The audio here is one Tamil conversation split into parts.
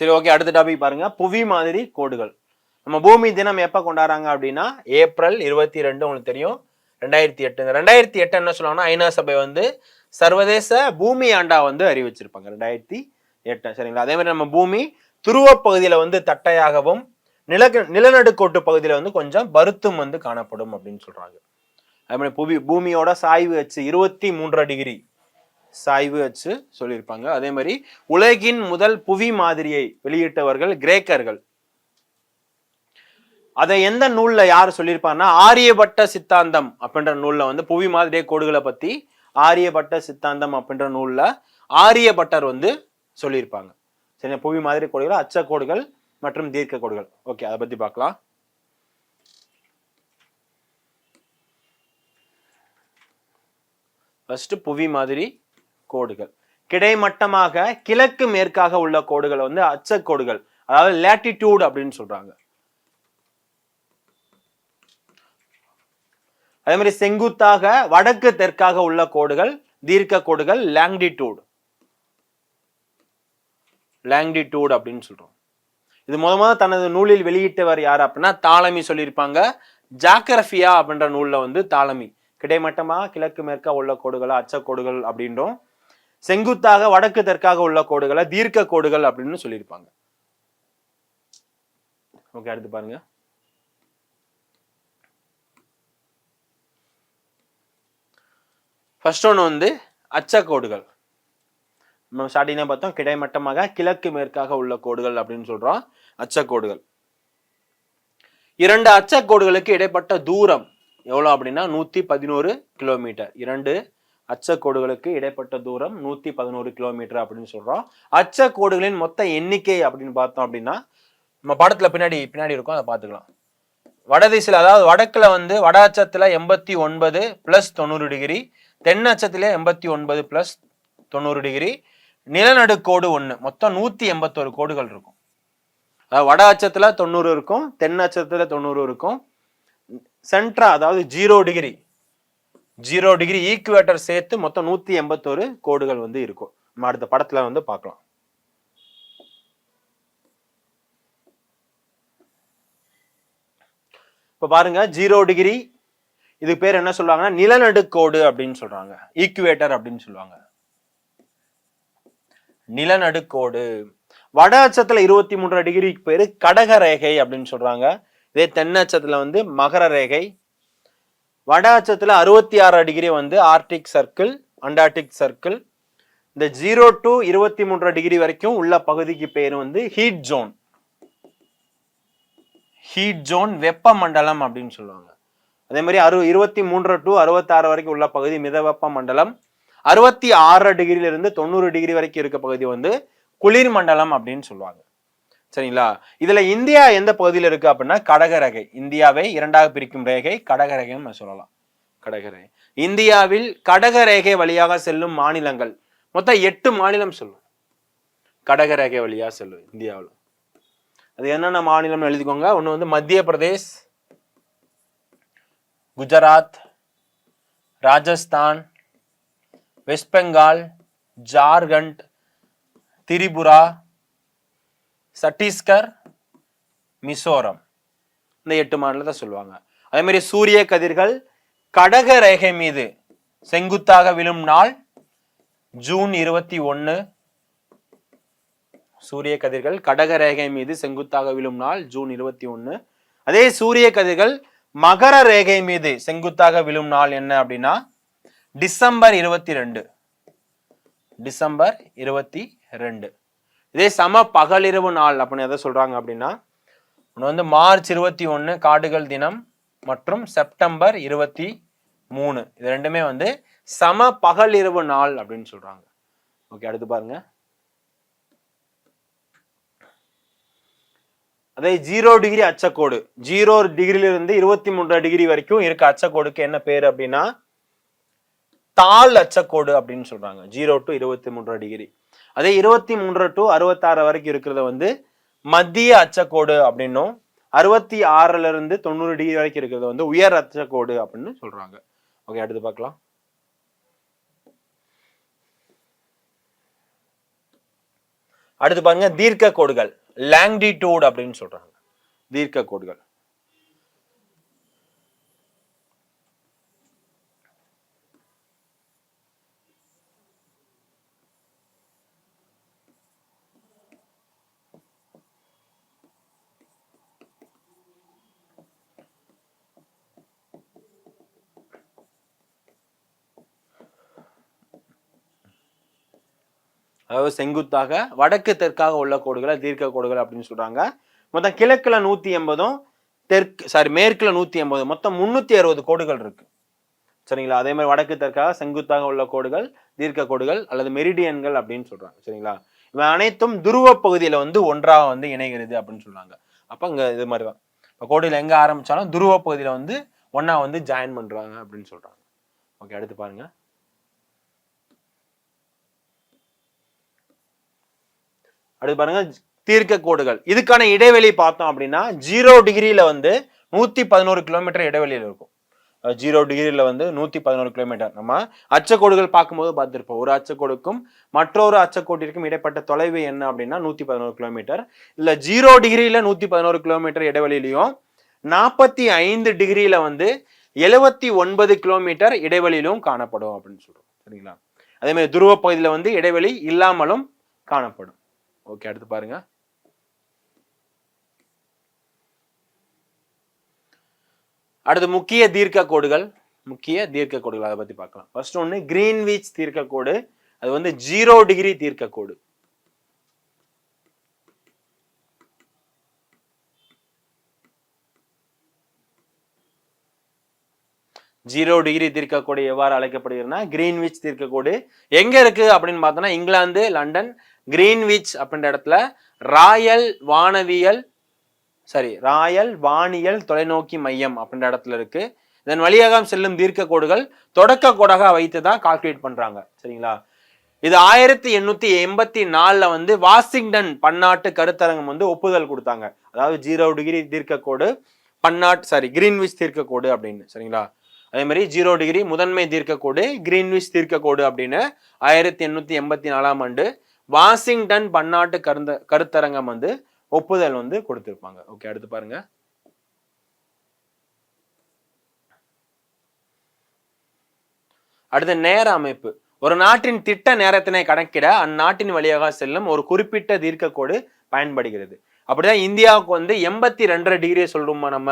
சரி ஓகே அடுத்த டாபிக் பாருங்க. புவி மாதிரி கோடுகள். நம்ம பூமி தினம் எப்போ கொண்டாடுறாங்க அப்படின்னா ஏப்ரல் இருபத்தி ரெண்டு உங்களுக்கு தெரியும். ரெண்டாயிரத்தி எட்டு. ரெண்டாயிரத்தி எட்டு என்ன சொல்லுவாங்கன்னா ஐநா சபை வந்து சர்வதேச பூமி ஆண்டா வந்து அறிவிச்சிருப்பாங்க. ரெண்டாயிரத்தி எட்டு சரிங்களா? அதே மாதிரி நம்ம பூமி துருவ பகுதியில் வந்து தட்டையாகவும் நில நிலநடுக்கோட்டு பகுதியில் வந்து கொஞ்சம் பருத்தும் வந்து காணப்படும் அப்படின்னு சொல்றாங்க. அதே மாதிரி புவி பூமியோட சாய்வு வச்சு இருபத்தி மூன்றரை டிகிரி. சாய்வு அச்சு சொல்லியிருப்பாங்க. அதே மாதிரி உலகின் முதல் புவி மாதிரியை வெளியிட்டவர்கள் கிரேக்கர்கள். அதை எந்த நூல்ல யார் சொல்லியிருப்பாங்கன்னா ஆரியபட்ட சித்தாந்தம் அப்படின்ற நூல்ல வந்து புவி மாதிரியே கோடுகளை பத்தி ஆரியபட்ட சித்தாந்தம் அப்படின்ற நூல்ல ஆரியபட்டர் வந்து சொல்லியிருப்பாங்க. சரி புவி மாதிரி கோடுகள் அச்ச கோடுகள் மற்றும் தீர்க்க கோடுகள். ஓகே அதை பத்தி பார்க்கலாம். ஃபர்ஸ்ட் புவி மாதிரி கோடுகள். கிடைமட்டமாக கிழக்கு மேற்காக உள்ள கோடுகள் வந்து அச்சக்கோடுகள் அதாவது லேட்டிடியூட் அப்படின்னு சொல்றாங்க. அதே மாதிரி செங்குத்தாக வடக்கு தெற்காக உள்ள கோடுகள் தீர்க்க கோடுகள் லாங்கிடியூட் லாங்கிடியூட் அப்படின்னு சொல்றோம். இது முத முத தனது நூலில் வெளியிட்டவர் யார் அப்படின்னா தாளமி சொல்லியிருப்பாங்க. ஜாக்கிரபியா அப்படின்ற நூல்ல வந்து தாளமி. கிடைமட்டமாக கிழக்கு மேற்கா உள்ள கோடுகளை அச்சக்கோடுகள் அப்படின்றோம். செங்குத்தாக வடக்கு தெற்காக உள்ள கோடுகளை தீர்க்க கோடுகள் அப்படின்னு சொல்லியிருப்பாங்க. ஓகே அடுத்து பாருங்க. ஃபர்ஸ்ட் ஒன்று வந்து அச்சக்கோடுகள். நம்ம ஸ்டார்டிங்ல பார்த்தோம் கிடைமட்டமாக கிழக்கு மேற்காக உள்ள கோடுகள் அப்படின்னு சொல்றோம். அச்சக்கோடுகள். இரண்டு அச்சக்கோடுகளுக்கு இடைப்பட்ட தூரம் எவ்வளோ அப்படின்னா நூத்தி பதினோரு கிலோமீட்டர். இரண்டு அச்சக்கோடுகளுக்கு இடைப்பட்ட தூரம் நூத்தி பதினோரு கிலோமீட்டர் அப்படின்னு சொல்றோம். அச்சக்கோடுகளின் மொத்த எண்ணிக்கை அப்படின்னு பார்த்தோம் அப்படின்னா நம்ம படத்துல பின்னாடி பின்னாடி இருக்கும் அதை பார்த்துக்கலாம். வடதிசையில் அதாவது வடக்குல வந்து வட அச்சத்துல எண்பத்தி ஒன்பது பிளஸ் தொண்ணூறு டிகிரி தென் அச்சத்துல எண்பத்தி ஒன்பது பிளஸ் தொண்ணூறு டிகிரி நிலநடுக்கோடு ஒன்று மொத்தம் நூத்தி எண்பத்தோரு கோடுகள் இருக்கும். அதாவது வட அச்சத்துல தொண்ணூறு இருக்கும் தென் அச்சத்துல தொண்ணூறு இருக்கும். சென்ட்ரா அதாவது zero degree zero degree equator சேர்த்து மொத்தம் நூத்தி எண்பத்தோரு கோடுகள் வந்து இருக்கும். நம்ம அடுத்த படத்துல வந்து பார்க்கலாம். இப்ப பாருங்க ஜீரோ டிகிரி இது பேர் என்ன சொல்லுவாங்கன்னா நிலநடுக்கோடு அப்படின்னு சொல்றாங்க. ஈக்குவேட்டர் அப்படின்னு சொல்லுவாங்க. நிலநடுக்கோடு. வட அச்சத்துல இருபத்தி மூன்றரை டிகிரிக்கு பேரு கடக ரேகை அப்படின்னு சொல்றாங்க. இதே தென்னச்சத்துல வந்து மகர ரேகை வட அச்சத்தில் அறுபத்தி ஆறு டிகிரி வந்து ஆர்டிக் சர்க்கிள் அண்டார்டிக் சர்க்கிள். இந்த ஜீரோ டு இருபத்தி மூன்றரை டிகிரி வரைக்கும் உள்ள பகுதிக்கு பேர் வந்து ஹீட் ஜோன் ஹீட் ஜோன் வெப்ப மண்டலம் அப்படின்னு சொல்லுவாங்க. அதே மாதிரி அறு இருபத்தி மூன்று டு அறுபத்தாறு வரைக்கும் உள்ள பகுதி மித வெப்ப மண்டலம் அறுபத்தி ஆறு டிகிரியிலிருந்து தொண்ணூறு டிகிரி வரைக்கும் இருக்க பகுதி வந்து குளிர் மண்டலம் அப்படின்னு சொல்லுவாங்க. சரிங்களா? இதுல இந்தியா எந்த பகுதியில் இருக்கு அப்படின்னா கடகரகை. இந்தியாவை இரண்டாக பிரிக்கும் ரேகை கடகரகைன்னு நம்ம சொல்லலாம். கடகரேகை. இந்தியாவில் கடகரேகை வழியாக செல்லும் மாநிலங்கள். மொத்தம் எட்டு மாநிலம் சொல்லும். கடக ரேகை செல்லும் இந்தியாவில். அது என்னென்ன மாநிலம்னு எழுதிக்கோங்க. ஒன்று வந்து மத்திய பிரதேஷ் குஜராத் ராஜஸ்தான் வெஸ்ட் பெங்கால் ஜார்க்கண்ட் திரிபுரா சத்தீஸ்கர் மிசோரம். இந்த எட்டு மாநிலத்தை சொல்லுவாங்க. அதே மாதிரி சூரிய கதிர்கள் கடக ரேகை மீது செங்குத்தாக விழும் நாள் ஜூன் இருபத்தி ஒன்று சூரிய கதிர்கள் கடக ரேகை மீது செங்குத்தாக விழும் நாள் ஜூன் இருபத்தி ஒன்று அதே சூரிய கதிர்கள் மகர ரேகை மீது செங்குத்தாக விழும் நாள் என்ன அப்படின்னா டிசம்பர் இருபத்தி ரெண்டு. டிசம்பர் இருபத்தி ரெண்டு. இதே சம பகலிரவு நாள் அப்படின்னு எதை சொல்றாங்க அப்படின்னா ஒன்று வந்து மார்ச் இருபத்தி ஒன்று காடுகள் தினம் மற்றும் செப்டம்பர் இருபத்தி மூணு. இது ரெண்டுமே வந்து சம பகலிரவு நாள் அப்படின்னு சொல்றாங்க. ஓகே அடுத்து பாருங்க. அதே ஜீரோ டிகிரி அச்சக்கோடு. ஜீரோ டிகிரியிலிருந்து இருபத்தி மூன்று டிகிரி வரைக்கும் இருக்க அச்சக்கோடுக்கு என்ன பேர் அப்படின்னா தாள் அச்சக்கோடு அப்படின்னு சொல்றாங்க. ஜீரோ டு இருபத்தி மூன்றரை டிகிரி. அதே இருபத்தி மூன்று டு அறுபத்தாறு வரைக்கும் இருக்கிறத வந்து மத்திய அச்சக்கோடு அப்படின்னும் அறுபத்தி ஆறுல இருந்து தொண்ணூறு டிகிரி வரைக்கும் இருக்கிறது வந்து உயர் அச்சக்கோடு அப்படின்னு சொல்றாங்க. ஓகே அடுத்து பார்க்கலாம். அடுத்து பாருங்க தீர்க்க கோடுகள் லாங்டிடியூட் அப்படின்னு சொல்றாங்க. தீர்க்க கோடுகள். அதாவது செங்குத்தாக வடக்கு தெற்காக உள்ள கோடுகளை தீர்க்க கோடுகள் அப்படின்னு சொல்கிறாங்க மொத்தம் கிழக்கில் நூற்றி எண்பதும் தெற்கு சாரி மேற்கில் நூற்றி எண்பது மொத்தம் முந்நூற்றி அறுபது கோடுகள் இருக்குது சரிங்களா? அதே மாதிரி வடக்கு தெற்காக செங்குத்தாக உள்ள கோடுகள் தீர்க்க கோடுகள் அல்லது மெரிடியன்கள் அப்படின்னு சொல்கிறாங்க சரிங்களா? இவை அனைத்தும் துருவ பகுதியில் வந்து ஒன்றாக வந்து இணைகிறது அப்படின்னு சொல்கிறாங்க அப்போ இங்கே இது மாதிரி தான் இப்போ கோடுகள் எங்கே ஆரம்பித்தாலும் துருவ பகுதியில் வந்து ஒன்றா வந்து ஜாயின் பண்ணுறாங்க அப்படின்னு சொல்கிறாங்க ஓகே அடுத்து பாருங்கள் அடுத்து பாருங்க தீர்க்க கோடுகள். இதுக்கான இடைவெளி பார்த்தோம் அப்படின்னா ஜீரோ டிகிரியில வந்து நூத்தி பதினோரு கிலோமீட்டர் இடைவெளியில் இருக்கும். ஜீரோ டிகிரியில வந்து நூத்தி பதினோரு கிலோமீட்டர் நம்ம அச்சக்கோடுகள் பார்க்கும்போது பார்த்துருப்போம். ஒரு அச்சக்கோடுக்கும் மற்றொரு அச்சக்கோட்டிற்கும் இடைப்பட்ட தொலைவு என்ன அப்படின்னா நூத்தி பதினோரு கிலோமீட்டர் இல்ல ஜீரோ டிகிரியில நூத்தி பதினோரு கிலோமீட்டர் இடைவெளியிலையும் நாற்பத்தி ஐந்து டிகிரியில வந்து எழுவத்தி ஒன்பது கிலோமீட்டர் இடைவெளியிலும் காணப்படும் அப்படின்னு சொல்றோம். சரிங்களா? அதே மாதிரி துருவ பகுதியில வந்து இடைவெளி இல்லாமலும் காணப்படும். ஓகே அடுத்து பாருங்க. அடுத்து முக்கிய தீர்க்க கோடுகள். முக்கிய தீர்க்க கோடுகள் அதை பத்தி பார்க்கலாம். ஃபர்ஸ்ட் ஒன்று கிரீன்விச் தீர்க்க கோடு. அது வந்து ஜீரோ டிகிரி தீர்க்க கோடு. ஜீரோ டிகிரி தீர்க்கக்கோடு எவ்வாறு அழைக்கப்படுகிறதுனா கிரீன்விச் தீர்க்கக்கோடு எங்க இருக்கு அப்படின்னு பார்த்தோம்னா இங்கிலாந்து லண்டன் கிரீன்விச் அப்படின்ற இடத்துல ராயல் வானவியல் சரி ராயல் வானியல் தொலைநோக்கி மையம் அப்படின்ற இடத்துல இருக்கு. இதன் வழியாக செல்லும் தீர்க்க கோடுகள் தொடக்க கோடாக வைத்து தான் கால்குலேட் பண்றாங்க. சரிங்களா? இது ஆயிரத்தி எண்ணூத்தி எண்பத்தி நாலுல வந்து வாஷிங்டன் பன்னாட்டு கருத்தரங்கம் வந்து ஒப்புதல் கொடுத்தாங்க. அதாவது ஜீரோ டிகிரி தீர்க்க கோடு பன்னாட்டு சாரி கிரீன்விச் தீர்க்க கோடு அப்படின்னு. சரிங்களா? அதே மாதிரி ஜீரோ டிகிரி முதன்மை தீர்க்க கோடு கிரீன்விச் தீர்க்க கோடு அப்படின்னு ஆயிரத்தி எண்ணூத்தி எண்பத்தி நாலாம் ஆண்டு வாஷிங்டன் பன்னாட்டு கருந்த கருத்தரங்கம் வந்து ஒப்புதல் வந்து கொடுத்திருப்பாங்க. ஓகே அடுத்து பாருங்க. அடுத்த நேர அமைப்பு. ஒரு நாட்டின் திட்ட நேரத்தினை கணக்கிட அந்நாட்டின் வழியாக செல்லும் ஒரு குறிப்பிட்ட தீர்க்கக்கோடு பயன்படுகிறது. அப்படிதான் இந்தியாவுக்கு வந்து எண்பத்தி ரெண்டரை டிகிரியை சொல்றோமா நம்ம?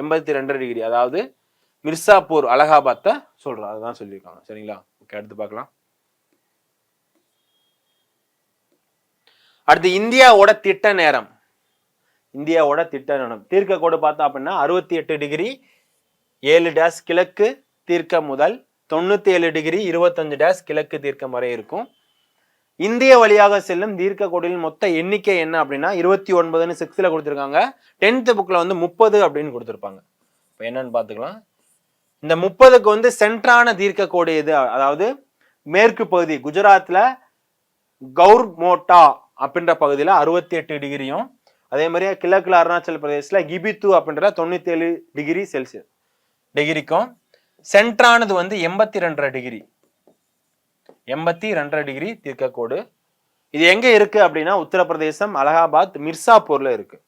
எண்பத்தி ரெண்டரை டிகிரி அதாவது மிர்சாப்பூர் அலகாபாத்தை சொல்றோம். அதுதான் சொல்லியிருக்காங்க. சரிங்களா? ஓகே அடுத்து பார்க்கலாம். அடுத்து இந்தியாவோட திட்ட நேரம். இந்தியாவோட திட்ட நேரம். தீர்க்க கோடு பார்த்தோம் அப்படின்னா அறுபத்தி எட்டு டிகிரி ஏழு டேஸ் கிழக்கு தீர்க்க முதல் தொண்ணூத்தி ஏழு டிகிரி இருபத்தஞ்சு டேஸ் கிழக்கு தீர்க்கம் வரை இருக்கும். இந்திய வழியாக செல்லும் தீர்க்க கோடிகளின் மொத்த எண்ணிக்கை என்ன அப்படின்னா இருபத்தி ஒன்பதுன்னு சிக்ஸ்த்தில் கொடுத்துருக்காங்க. டென்த்து புக்கில் வந்து முப்பது அப்படின்னு கொடுத்துருப்பாங்க. இப்போ என்னன்னு பார்த்துக்கலாம். இந்த முப்பதுக்கு வந்து சென்ட்ரான தீர்க்க கோடு எது? அதாவது மேற்கு பகுதி குஜராத்தில் கௌர்மோட்டா அப்படின்ற பகுதியில் அறுபத்தி எட்டு டிகிரியும் அதே மாதிரியே கிழக்குல அருணாச்சல பிரதேசத்தில் கிபித்து அப்படின்ற தொண்ணூத்தி ஏழு டிகிரி செல்சியஸ் டிகிரிக்கும் சென்ட்ரானது வந்து எண்பத்தி ரெண்டரை டிகிரி. எண்பத்தி ரெண்டரை டிகிரி தீர்க்கக்கோடு. இது எங்கே இருக்குது அப்படின்னா உத்தரப்பிரதேசம் அலகாபாத் மிர்சாப்பூரில் இருக்குது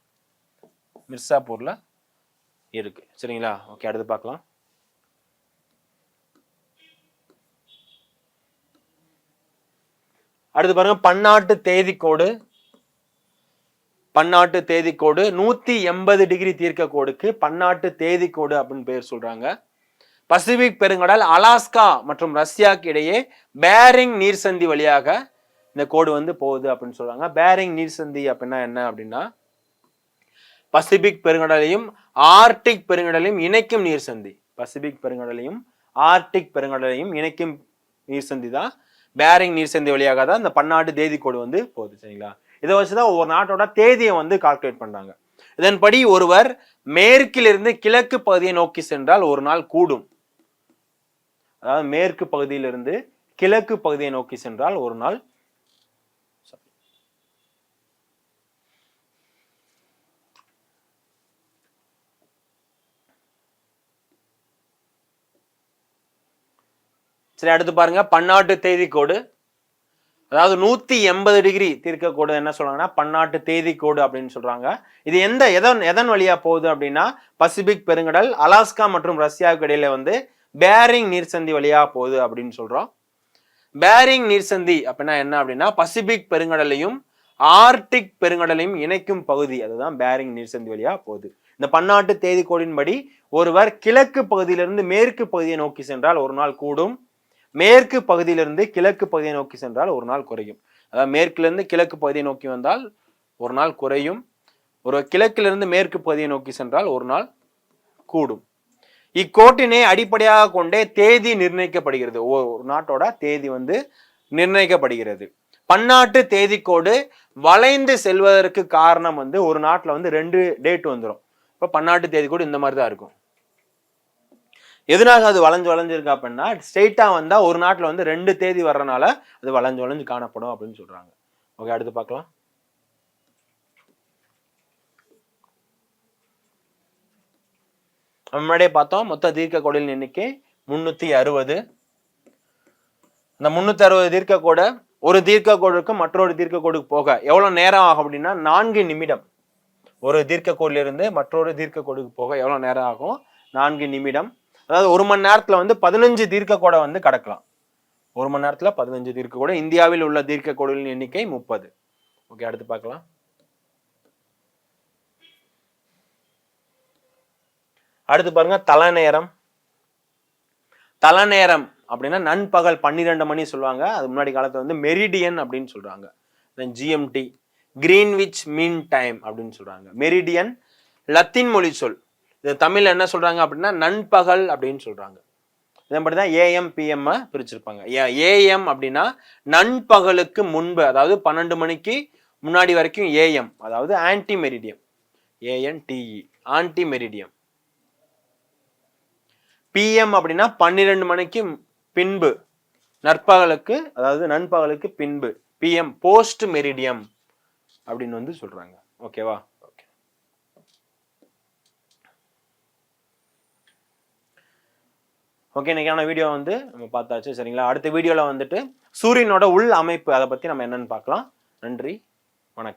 மிர்சாப்பூரில் இருக்குது சரிங்களா? ஓகே அடுத்து பார்க்கலாம். அடுத்து பாருங்க பன்னாட்டு தேதிக்கோடு பன்னாட்டு தேதிக்கோடு நூத்தி எண்பது டிகிரி தீர்க்க கோடுக்கு பன்னாட்டு தேதிக்கோடு அப்படின்னு பேர் சொல்றாங்க. பசிபிக் பெருங்கடல் அலாஸ்கா மற்றும் ரஷ்யாக்கு இடையே பேரிங் நீர்சந்தி வழியாக இந்த கோடு வந்து போகுது அப்படின்னு சொல்றாங்க. பேரிங் நீர்சந்தி அப்படின்னா என்ன அப்படின்னா பசிபிக் பெருங்கடலையும் ஆர்டிக் பெருங்கடலையும் இணைக்கும் நீர்சந்தி. பசிபிக் பெருங்கடலையும் ஆர்டிக் பெருங்கடலையும் இணைக்கும் நீர்சந்தி தான் பேரிங் நீர் நீர்சந்தி வழியாக தான் இந்த பன்னாட்டு தேதி கோடு வந்து போகுது சரிங்களா? இதை வச்சுதான் ஒவ்வொரு நாட்டோட தேதியை வந்து கால்குலேட் பண்றாங்க. இதன்படி ஒருவர் மேற்கிலிருந்து கிழக்கு பகுதியை நோக்கி சென்றால் ஒரு நாள் கூடும். அதாவது மேற்கு பகுதியிலிருந்து கிழக்கு பகுதியை நோக்கி சென்றால் ஒரு நாள் சரி அடுத்து பாருங்க. பன்னாட்டு தேதி கோடு அதாவது நூத்தி எண்பது டிகிரி தீர்க்கக்கூடு என்ன சொல்றாங்கன்னா பன்னாட்டு தேதி கோடு அப்படின்னு சொல்றாங்க. இது எந்த எதன் எதன் வழியா போகுது அப்படின்னா பசிபிக் பெருங்கடல் அலாஸ்கா மற்றும் ரஷ்யாவுக்கு இடையில வந்து பேரிங் நீர்சந்தி வழியா போகுது அப்படின்னு சொல்றோம். பேரிங் நீர்சந்தி அப்படின்னா என்ன அப்படின்னா பசிபிக் பெருங்கடலையும் ஆர்டிக் பெருங்கடலையும் இணைக்கும் பகுதி. அதுதான் பேரிங் நீர்சந்தி வழியா போகுது. இந்த பன்னாட்டு தேதி கோடின்படி ஒருவர் கிழக்கு பகுதியிலிருந்து மேற்கு பகுதியை நோக்கி சென்றால் ஒரு நாள் கூடும். மேற்கு பகுதியிலிருந்து கிழக்கு பகுதியை நோக்கி சென்றால் ஒரு நாள் குறையும். அதாவது மேற்கிலிருந்து கிழக்கு பகுதியை நோக்கி வந்தால் ஒரு நாள் குறையும். ஒரு கிழக்கிலிருந்து மேற்கு பகுதியை நோக்கி சென்றால் ஒரு நாள் கூடும். இக்கோட்டினை அடிப்படையாக கொண்டே தேதி நிர்ணயிக்கப்படுகிறது. ஒரு நாட்டோட தேதி வந்து நிர்ணயிக்கப்படுகிறது. பன்னாட்டு தேதிக்கோடு வளைந்து செல்வதற்கு காரணம் வந்து ஒரு நாட்டில் வந்து ரெண்டு டேட் வந்துடும் இப்போ பன்னாட்டு தேதிக்கோடு இந்த மாதிரி தான் இருக்கும். எதனாக அது வளைஞ்சு வளைஞ்சிருக்கு அப்படின்னா ஸ்ட்ரெயிட்டாக வந்தால் ஒரு நாட்டில் வந்து ரெண்டு தேதி வர்றனால அது வளைஞ்சு வளைஞ்சு காணப்படும் அப்படின்னு சொல்கிறாங்க ஓகே அடுத்து பார்க்கலாம். முன்னாடியே பார்த்தோம் மொத்த தீர்க்க கோடின் எண்ணிக்கை முந்நூற்றி அறுபது. அந்த முந்நூற்றி அறுபது தீர்க்க கோடை ஒரு தீர்க்க கோடுக்கு மற்றொரு தீர்க்க கோடுக்கு போக எவ்வளோ நேரம் ஆகும் அப்படின்னா நான்கு நிமிடம். ஒரு தீர்க்க கோடிலிருந்து மற்றொரு தீர்க்க கோடுக்கு போக எவ்வளோ நேரம் ஆகும்? நான்கு நிமிடம். அதாவது ஒரு மணி நேரத்தில் வந்து பதினஞ்சு தீர்க்க கோடை வந்து கடக்கலாம். ஒரு மணி நேரத்தில் பதினஞ்சு தீர்க்க கோடை இந்தியாவில் உள்ள தீர்க்க கோடுகளின் எண்ணிக்கை முப்பது. ஓகே அடுத்து பார்க்கலாம். அடுத்து பாருங்க தலைநேரம் தலைநேரம் அப்படின்னா நண்பகல் பன்னிரெண்டு மணி சொல்லுவாங்க. அது முன்னாடி காலத்தில் வந்து மெரிடியன் அப்படின்னு சொல்றாங்க. ஜிஎம்டி கிரீன்விச் மீன் டைம் அப்படின்னு சொல்றாங்க. மெரிடியன் லத்தீன் மொழி சொல். இது தமிழில் என்ன சொல்கிறாங்க அப்படின்னா நண்பகல் அப்படின்னு சொல்றாங்க. இதன்படி தான் ஏஎம் பிஎம் பிரிச்சிருப்பாங்க. ஏஎம் அப்படின்னா நண்பகலுக்கு முன்பு அதாவது பன்னெண்டு மணிக்கு முன்னாடி வரைக்கும் ஏஎம் அதாவது ante meridiem ANTE ante meridiem PM அப்படின்னா பன்னிரெண்டு மணிக்கு பின்பு நற்பகலுக்கு அதாவது நண்பகலுக்கு பின்பு பிஎம் போஸ்ட் மெரிடியம் அப்படின்னு வந்து சொல்றாங்க. ஓகேவா ஓகே இன்னைக்கான வீடியோ வந்து நம்ம பார்த்தாச்சு சரிங்களா? அடுத்த வீடியோவில் வந்துட்டு சூரியனோட உள் அமைப்பு அதை பற்றி நம்ம என்னன்னு பார்க்கலாம். நன்றி வணக்கம்.